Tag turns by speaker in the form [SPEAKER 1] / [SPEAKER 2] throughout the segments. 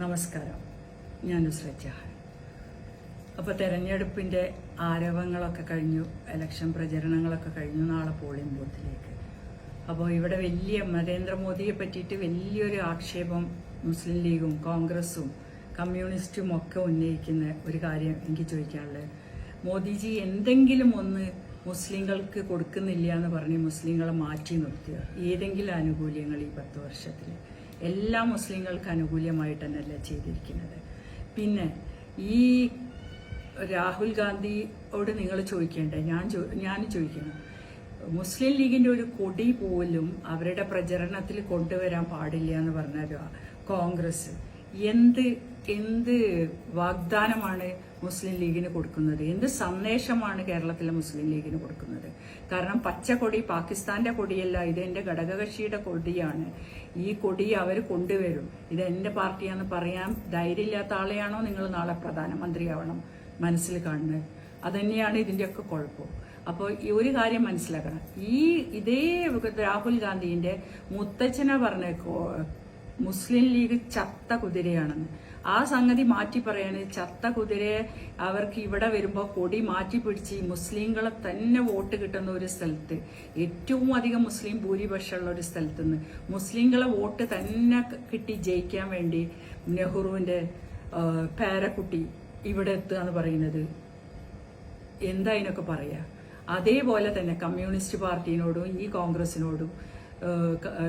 [SPEAKER 1] നമസ്കാരം. ഞാൻ ശ്രദ്ധ അപ്പോൾ തെരഞ്ഞെടുപ്പിന്റെ ആരവങ്ങളൊക്കെ കഴിഞ്ഞു ഇലക്ഷൻ പ്രചരണങ്ങളൊക്കെ കഴിഞ്ഞു നാളെ പോളിംഗ് ബൂത്തിലേക്ക് അപ്പോൾ ഇവിടെ വലിയ നരേന്ദ്രമോദിയെ പറ്റിയിട്ട് വലിയൊരു ആക്ഷേപം മുസ്ലിം ലീഗും കോൺഗ്രസും കമ്മ്യൂണിസ്റ്റും ഒക്കെ ഉന്നയിക്കുന്ന ഒരു കാര്യം എനിക്ക് ചോദിക്കാനുള്ളത്. മോദിജി എന്തെങ്കിലും ഒന്ന് മുസ്ലിങ്ങൾക്ക് കൊടുക്കുന്നില്ല എന്ന് പറഞ്ഞ് മുസ്ലിങ്ങളെ മാറ്റി നിർത്തുക. ഏതെങ്കിലും ആനുകൂല്യങ്ങൾ ഈ പത്ത് വർഷത്തിൽ എല്ലാ മുസ്ലിങ്ങൾക്ക് അനുകൂലമായിട്ട് തന്നെയല്ല ചെയ്തിരിക്കുന്നത്? പിന്നെ ഈ രാഹുൽ ഗാന്ധിയോട് നിങ്ങൾ ചോദിക്കേണ്ടേ? ഞാൻ ഞാൻ ചോദിക്കുന്നു. മുസ്ലിം ലീഗിന്റെ ഒരു കൊടി പോലും അവരുടെ പ്രചരണത്തിൽ കൊണ്ടുവരാൻ പാടില്ല എന്ന് പറഞ്ഞല്ലോ കോൺഗ്രസ്. എന്ത് എന്ത് വാഗ്ദാനമാണ് മുസ്ലിം ലീഗിന് കൊടുക്കുന്നത്? എന്ത് സന്ദേശമാണ് കേരളത്തിലെ മുസ്ലിം ലീഗിന് കൊടുക്കുന്നത്? കാരണം പച്ചക്കൊടി പാകിസ്ഥാന്റെ കൊടിയല്ല ഇത് എന്റെ ഘടകകക്ഷിയുടെ കൊടിയാണ്. ഈ കൊടി അവർ കൊണ്ടുവരും. ഇത് എന്റെ പാർട്ടിയാണെന്ന് പറയാൻ ധൈര്യമില്ലാത്ത ആളെയാണോ നിങ്ങൾ നാളെ പ്രധാനമന്ത്രിയാവണം മനസ്സിൽ കാണുന്നത്? അതന്നെയാണ് ഇതിന്റെയൊക്കെ കുഴപ്പം. അപ്പോൾ ഈ ഒരു കാര്യം മനസ്സിലാക്കണം. ഈ ഇതേ രാഹുൽ ഗാന്ധിന്റെ മുത്തച്ഛനെ പറഞ്ഞ മുസ്ലിം ലീഗ് ചത്ത കുതിരയാണെന്ന്. ആ സംഗതി മാറ്റി പറയാണ്. ചത്ത കുതിരയെ അവർക്ക് ഇവിടെ വരുമ്പോൾ കൊടി മാറ്റി പിടിച്ച് മുസ്ലിങ്ങളെ തന്നെ വോട്ട് കിട്ടുന്ന ഒരു സ്ഥലത്ത് ഏറ്റവും അധികം മുസ്ലിം ഭൂരിപക്ഷമുള്ള ഒരു സ്ഥലത്ത് നിന്ന് മുസ്ലിങ്ങളെ വോട്ട് തന്നെ കിട്ടി ജയിക്കാൻ വേണ്ടി നെഹ്റുവിന്റെ പേരക്കുട്ടി ഇവിടെ എത്തുക എന്ന് പറയുന്നത്. എന്താ ഇതിനൊക്കെ പറയാ? അതേപോലെ തന്നെ കമ്മ്യൂണിസ്റ്റ് പാർട്ടിനോടും ഈ കോൺഗ്രസിനോടും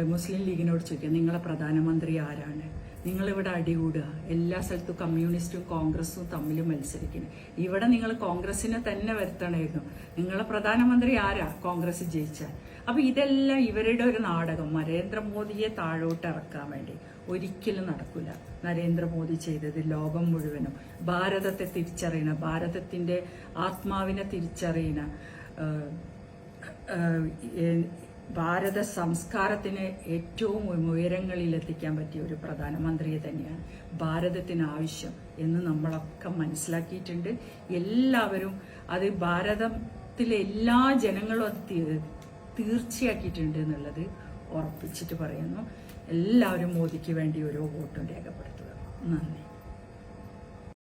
[SPEAKER 1] മുസ്ലിം ലീഗിനോട് ചോദിക്കുക നിങ്ങളെ പ്രധാനമന്ത്രി ആരാണ്? നിങ്ങളിവിടെ അടികൂടുക. എല്ലാ സ്ഥലത്തും കമ്മ്യൂണിസ്റ്റും കോൺഗ്രസും തമ്മിൽ മത്സരിക്കുന്നു. ഇവിടെ നിങ്ങൾ കോൺഗ്രസിനെ തന്നെ വരുത്തണമായിരുന്നു. നിങ്ങളെ പ്രധാനമന്ത്രി ആരാ? കോൺഗ്രസ് ജയിച്ചാൽ. അപ്പൊ ഇതെല്ലാം ഇവരുടെ ഒരു നാടകം. നരേന്ദ്രമോദിയെ താഴോട്ട് ഇറക്കാൻ വേണ്ടി. ഒരിക്കലും നടക്കില്ല നരേന്ദ്രമോദി ചെയ്തത് ലോകം മുഴുവനും. ഭാരതത്തെ തിരിച്ചറിയണ ഭാരതത്തിന്റെ ആത്മാവിനെ ഏഹ്, ഭാരത സംസ്കാരത്തിന് ഏറ്റവും ഉയരങ്ങളിൽ എത്തിക്കാൻ പറ്റിയ ഒരു പ്രധാനമന്ത്രിയെ തന്നെയാണ് ഭാരതത്തിന് ആവശ്യം എന്ന് നമ്മളൊക്കെ മനസ്സിലാക്കിയിട്ടുണ്ട്. എല്ലാവരും അത് ഭാരതത്തിലെ എല്ലാ ജനങ്ങളും അത് തീർച്ചയാക്കിയിട്ടുണ്ട് എന്നുള്ളത് ഉറപ്പിച്ചിട്ട് പറയുന്നു. എല്ലാവരും മോദിക്ക് വേണ്ടി ഓരോ വോട്ടും രേഖപ്പെടുത്തുക. നന്ദി.